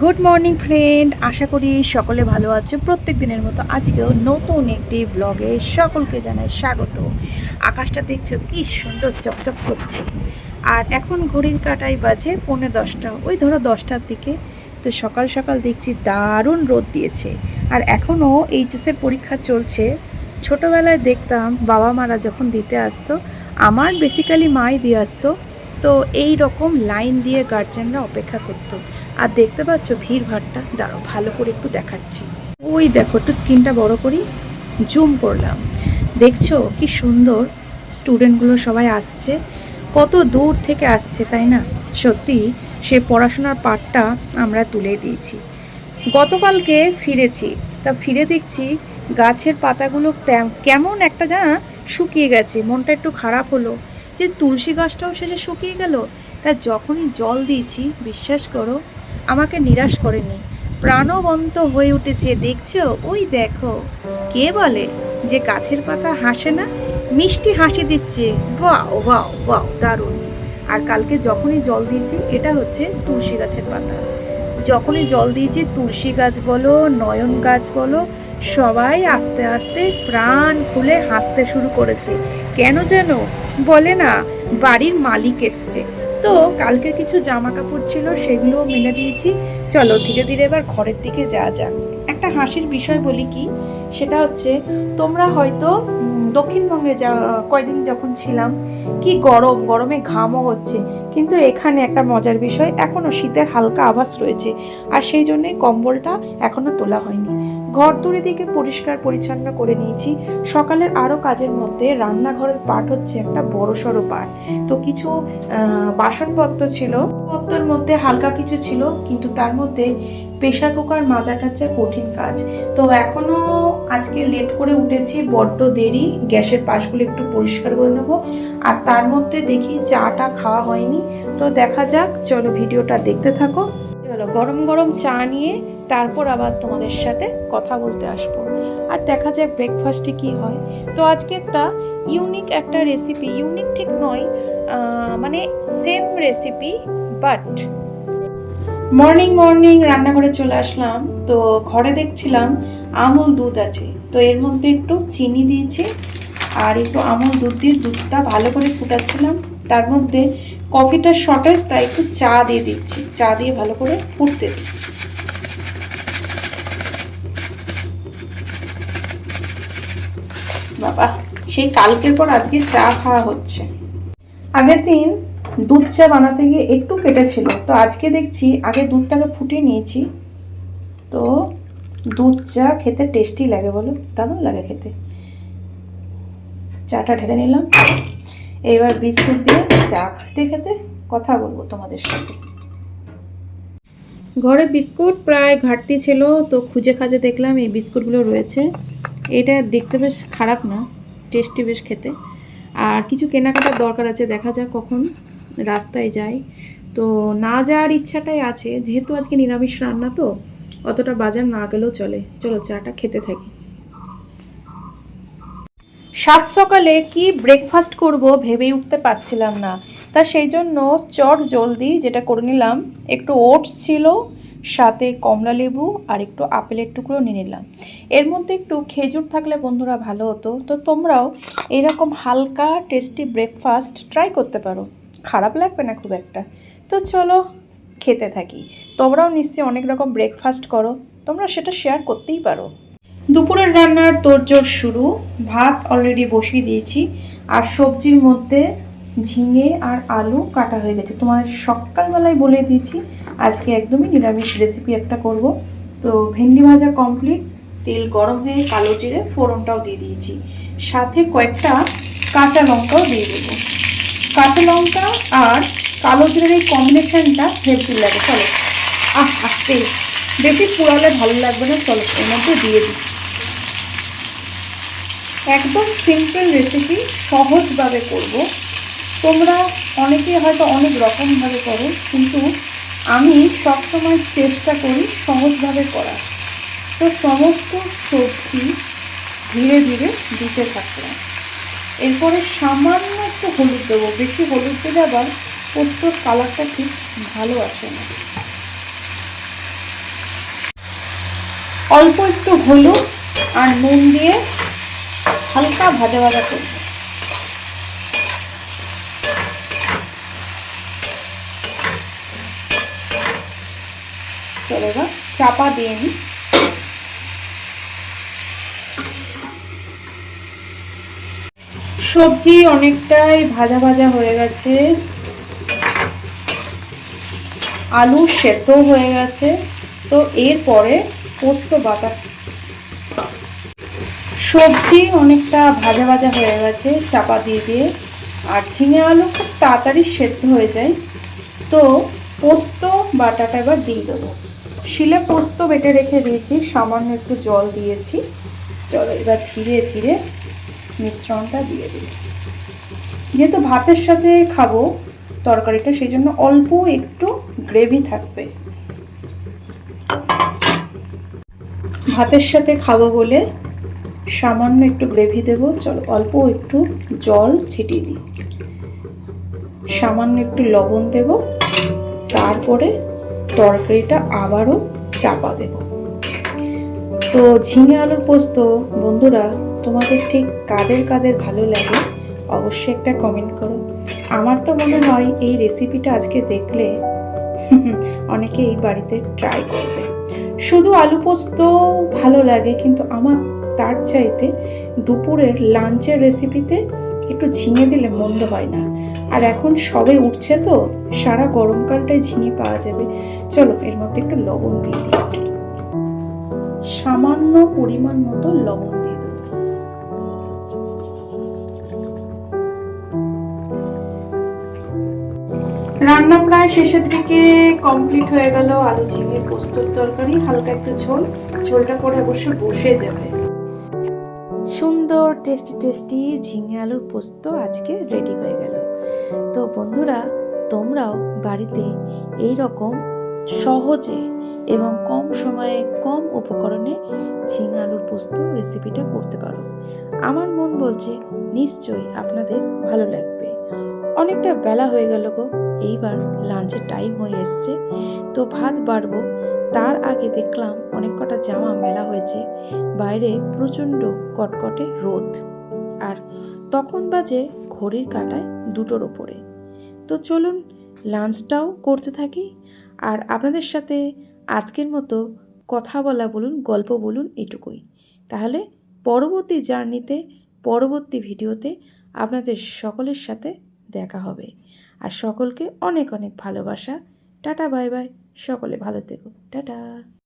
Good morning friend আশা করি সকলে ভালো আছে। প্রত্যেক দিনের মতো আজকেও নতুন একটি ব্লগে সকলকে জানাই স্বাগত। আকাশটা দেখছ কি সুন্দর চকচক করছে। আর এখন ঘড়ির কাটাই বাজে পৌনে দশটা। ওই ধরো দশটার দিকে। তো সকাল সকাল দেখছি দারুণ রোদ দিয়েছে। আর এখনও এইচএসের পরীক্ষা চলছে। ছোটোবেলায় দেখতাম বাবা মারা যখন দিতে আসতো, আমার বেসিক্যালি মাই দিয়ে আসতো। তো এই রকম লাইন দিয়ে গার্জেনরা অপেক্ষা করতো। আর দেখতে পাচ্ছ ভিড় ভাড়টা দাঁড়ো ভালো করে একটু দেখাচ্ছি। ওই দেখো, একটু স্ক্রিনটা বড় করি, জুম করলাম। দেখছ কি সুন্দর স্টুডেন্টগুলো সবাই আসছে। কত দূর থেকে আসছে, তাই না? সত্যি, সে পড়াশোনার পাঠটা আমরা তুলে দিয়েছি। গতকালকে ফিরেছি, তা ফিরে দেখছি গাছের পাতাগুলো কেমন একটা জানা? শুকিয়ে গেছে, মনটা একটু খারাপ হলো। যে তুলসী গাছটাও শেষে শুকিয়ে গেল। তা যখনই জল দিয়েছি, বিশ্বাস করো আমাকে নিরাশ করেনি। প্রাণবন্ত হয়ে উঠেছে, দেখছ? ওই দেখো। কে বলে যে গাছের পাতা হাসে না? মিষ্টি হাসি দিচ্ছে। বাও বাও বাও দারুণ। আর কালকে যখনই জল দিয়েছি, এটা হচ্ছে তুলসী গাছের পাতা। যখনই জল দিয়েছি, তুলসী গাছ বলো, নয়ন গাছ বলো, সবাই আস্তে আস্তে প্রাণ খুলে হাসতে শুরু করেছে। কেন যেন? বলে না, বাড়ির মালিক এসছে। তো কালকের কিছু জামা কাপড় ছিল সেগুলোও মেলে দিয়েছি। চলো ধীরে ধীরে এবার ঘরের দিকে যাওয়া যাক। একটা হাসির বিষয় বলি কি? সেটা হচ্ছে তোমরা হয়তো দক্ষিণবঙ্গে যা, কয়দিন যখন ছিলাম, কি গরম, গরমে ঘামও হচ্ছে। কিন্তু এখানে একটা মজার বিষয় এখনও শীতের হালকা আভাস রয়েছে। আর সেই জন্যই কম্বলটা এখনও তোলা হয়নি। ঘর দিকে পরিষ্কার পরিচ্ছন্ন করে নিয়েছি। সকালের আরও কাজের মধ্যে রান্নাঘরের পাট হচ্ছে একটা বড়সড় পাট। তো কিছু বাসনপত্র ছিল পত্রের মধ্যে হালকা কিছু ছিল, কিন্তু তার মধ্যে প্রেশার কুকার মাজাটা হচ্ছে কঠিন কাজ। তো এখনও আজকে লেট করে উঠেছি, বড্ড দেরি, গ্যাসের পাশগুলো একটু পরিষ্কার করে নেব। আর তার মধ্যে দেখি চাটা খাওয়া হয়নি, তো দেখা যাক, চলো ভিডিওটা দেখতে থাকো। চলো গরম গরম চা নিয়ে তারপর আবার তোমাদের সাথে কথা বলতে আসব। আর দেখা যাক ব্রেকফাস্টে কি হয়। তো আজকে একটা ইউনিক একটা রেসিপি ইউনিক ঠিক নয় মানে same recipe but morning morning রান্নাঘরে চলে আসলাম। তো ঘরে দেখছিলাম আমুল দুধ আছে। তো এর মধ্যে একটু চিনি দিয়েছি আর একটু আমুল দুধ দিয়ে দুধটা ভালো করে ফুটাচ্ছিলাম। তার মধ্যে কফিটার শর্টেজ তাই একটু চা দিয়ে দিচ্ছি। চা দিয়ে ভালো করে ফুটতে দিচ্ছি বাবা, সেই কালকের পর আজকে চা খাওয়া হচ্ছে। আগের দিন দুধ চা বানাতে গিয়ে একটু কেটেছিল। তো আজকে দেখছি, আগে দুধটাকে ফুটিয়ে নিয়েছি। তো দুধ চা খেতে টেস্টি লাগে বলো, দারুণ লাগে খেতে। চাটা ঢেলে নিলাম। এবার বিস্কুট দিয়ে চা খেতে খেতে কথা বলব তোমাদের সাথে। ঘরে বিস্কুট প্রায় ঘাটতি ছিল, তো খুঁজে খাজে দেখলাম এই বিস্কুটগুলো রয়েছে। এটা দেখতে বেশ খারাপ না টেস্টি বেশ খেতে। আর কিছু কেনাকাটার দরকার আছে, দেখা যাক কখন। রাস্তায় যাই। তো না যাওয়ার ইচ্ছাটাই আছে। যেহেতু আজকে নিরামিষ রান্না তো, অতটা বাজার না গেলেও চলে। চলো চাটা খেতে থাকি। সাত সকালে কি ব্রেকফাস্ট করব ভেবেই উঠতে পারছিলাম না। তা সেই জন্য চট জলদি যেটা করে নিলাম, একটু ওটস ছিল, সাথে কমলা লেবু আর একটু আপেলের টুকরো নিয়ে নিলাম। এর মধ্যে একটু খেজুর থাকলে বন্ধুরা ভালো হতো। তো তোমরাও এরকম হালকা টেস্টি ব্রেকফাস্ট ট্রাই করতে পারো। খারাপ লাগবে না খুব একটা? তো চলো, খেতে থাকি। তোমরাও নিশ্চয়ই অনেক রকম ব্রেকফাস্ট করো। তোমরা সেটা শেয়ার করতেই পারো। দুপুরের রান্নার তোড়জোড় শুরু। ভাত অলরেডি বসিয়ে দিয়েছি। আর সবজির মধ্যে ঝিঙে আর আলু কাটা হয়ে গেছে। তোমার সকালবেলায় বলে দিয়েছি, আজকে একদমই নিরামিষ রেসিপি একটা করব। তো ভেন্ডি ভাজা কমপ্লিট তেল গরম হয়ে কালো জিরে ফোড়নটাও দিয়ে দিয়েছি। সাথে কয়েকটা কাঁচা লঙ্কাও দিয়ে দেবো। কাঁচা লঙ্কা আর কালো জিরের এই কম্বিনেশনটা হেভি লাগে চলো আহ আস্তে বেশি পুরালে ভালো লাগবে না, চলো এর মধ্যে দিয়ে দিই। একদম সিম্পল রেসিপি সহজভাবে করব। তোমরা অনেকে হয়তো অনেক রকমভাবে করো, কিন্তু আমি সবসময় চেষ্টা করি সহজভাবে করার। তো সমস্ত সবজি ধীরে ধীরে দিতে থাকলাম। এরপরে সামান্য একটু হলুদ দেবো। বেশি হলুদ দিলে আবার পোস্তর কালারটা ঠিক ভালো আসে না। অল্প একটু হলুদ আর নুন দিয়ে হালকা ভাজা ভাজা করব। চলো চাপা দিয়ে নিই সবজি অনেকটাই ভাজা ভাজা হয়ে গেছে। আলু সেদ্ধ হয়ে গেছে। তো এরপরে পোস্ত বাটা। সবজি অনেকটা ভাজা ভাজা হয়ে গেছে, চাপা দিয়ে দিয়ে। আর ঝিঙে আলু খুব তাড়াতাড়ি সেদ্ধ হয়ে যায়। তো পোস্ত বাটাটা এবার দিয়ে দেবো। শিলে পোস্ত বেটে রেখে দিয়েছি, সামান্য একটু জল দিয়েছি। চলো এবার ধীরে ধীরে মিশ্রণটা দিয়ে দিই। যেহেতু ভাতের সাথে খাব তরকারিটা, সেই জন্য অল্প একটু গ্রেভি থাকবে। ভাতের সাথে খাব বলে সামান্য একটু গ্রেভি দেবো। চলো অল্প একটু জল ছিটিয়ে দিই। সামান্য একটু লবণ দেব। তারপরে তরকারিটা আবারও চাপা দেব। তো ঝিঙে আলুর পোস্ত, বন্ধুরা তোমাদের ঠিক কাদের কাদের ভালো লাগে, অবশ্যই একটা কমেন্ট করো। আমার তো মনে হয় এই রেসিপিটা আজকে দেখলে অনেকে এই বাড়িতে ট্রাই করবে। শুধু আলু পোস্ত ভালো লাগে, কিন্তু আমার তার চাইতে দুপুরের লাঞ্চের রেসিপিতে একটু ঝিঙে দিলে মন্দ হয় না। আর এখন সবে উঠছে তো, সারা গরমকালটাই ঝিঙে পাওয়া যাবে। চলো, এর মধ্যে একটু লবণ দিয়ে দিই। সামান্য পরিমাণ মতো লবণ। রান্না প্রায় শেষের দিকে কমপ্লিট হয়ে গেল। আলু ঝিঙের পোস্তর তরকারি, হালকা একটু ঝোল। ঝোলটা পরে অবশ্য বসে যাবে। সুন্দর টেস্টি টেস্টি ঝিঙে আলুর পোস্ত আজকে রেডি হয়ে গেল। তো বন্ধুরা, তোমরাও বাড়িতে এই রকম সহজে এবং কম সময়ে কম উপকরণে ঝিঙে আলুর পোস্ত রেসিপিটা করতে পারো। আমার মন বলছে নিশ্চয়ই আপনাদের ভালো লাগবে। অনেকটা বেলা হয়ে গেল গো। এইবার লাঞ্চের টাইম হয়ে এসছে। তো ভাত বাড়বো। তার আগে দেখলাম অনেক কটা জামা মেলা হয়েছে। বাইরে প্রচণ্ড কটকটে রোদ। আর তখন বাজে ঘড়ির কাঁটায় দুটোর ওপরে তো চলুন লাঞ্চটাও করতে থাকি। আর আপনাদের সাথে আজকের মতো কথা বলা বলুন, গল্প বলুন এটুকুই। তাহলে পরবর্তী জার্নিতে পরবর্তী ভিডিওতে আপনাদের সকলের সাথে দেখা হবে। আর সকলকে অনেক অনেক ভালোবাসা। Tata bye bye. সকলে ভালো থেকো। টাটা।